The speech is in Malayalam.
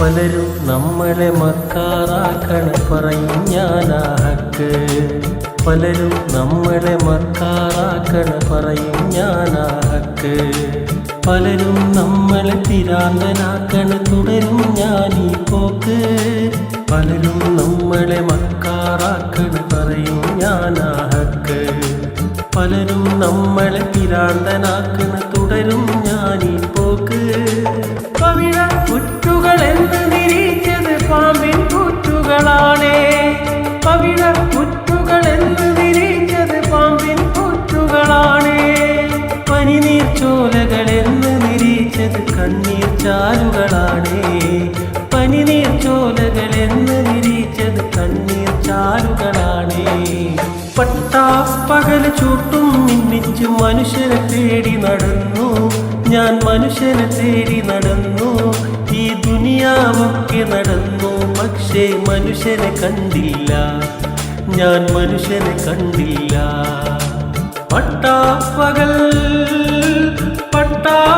പലരും നമ്മളെ മക്കാറാക്കണ പറയും പലരും നമ്മളെ മക്കാറാക്കണ പറയും പലരും നമ്മളെ പിരാന്തനാക്കണ തുടരും ഞാനീ പോക്ക്. പലരും നമ്മളെ മക്കാറാക്കണ പറയും ഞാനാ പലരും നമ്മളെ പിരാന്തനാക്കണ തുടരും നിരീച്ചത് കണ്ണീർ ചാലുകളാണേ. പനിനീർ ചോലകൾ എന്ന് വിരിച്ചത് കണ്ണീർ ചാലുകളാണേ. പട്ടാപ്പകൽ ചൂട്ടും മിന്നിച്ചു മനുഷ്യനെ തേടി നടന്നു. ഞാൻ മനുഷ്യനെ തേടി നടന്നു. ഈ ദുനിയാവൊക്കെ നടന്നു. പക്ഷേ മനുഷ്യനെ കണ്ടില്ല. ഞാൻ മനുഷ്യനെ കണ്ടില്ല. പട്ടാപ്പകൽ പട്ടാ